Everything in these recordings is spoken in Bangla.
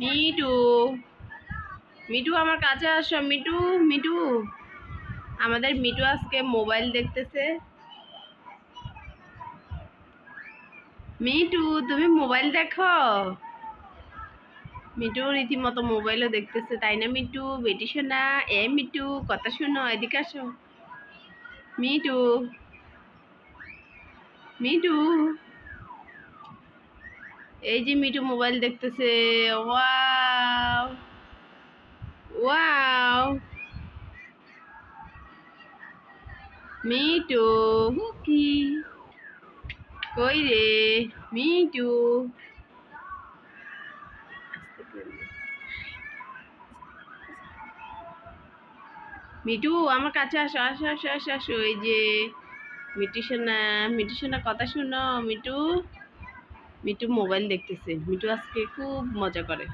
মিটু। মিটু, আমার কাছে আসো। মিটু মিটু। আমাদের মিটু আজকে মোবাইল দেখতেছে। মিটু, তুমি মোবাইল দেখো? মিটু রীতিমতো মোবাইলও দেখতেছে, তাই না মিটু? বেটি শোনা এ মিটু, কথা শোনো, এদিকে আসো। মিটু মিটু। এই যে মিটু মোবাইল দেখতেছে, ওয়াও ওয়াও। মিটু হুকি কই রে মিটু মিটু আমার কাছে আসো আসো আসো আসো আসো, এই যে মিটু সোনা মিটু সোনা কথা শুনো মিটু মিটু মোবাইল দেখতেছে। মিটু আজকে খুব মজা করে।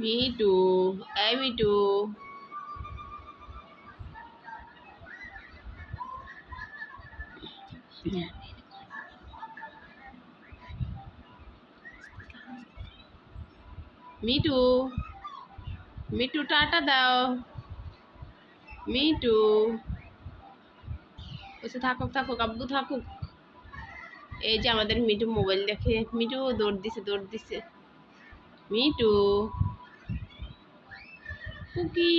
মিটু, এই মিটু। মিটু মিটু টাটা দাও। মিটু বসে থাকুক থাকুক, আব্বু থাকুক। এই যে আমাদের মিটু মোবাইল দেখে। মিটু দৌড় দিছে দৌড় দিছে। মিটু কুকি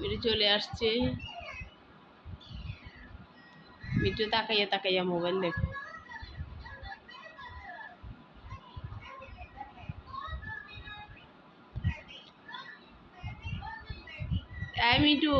মিটু চলে আসছে। মিটু তাকাইয়া তাকাইয়া মোবাইল দেখে। এই মিটু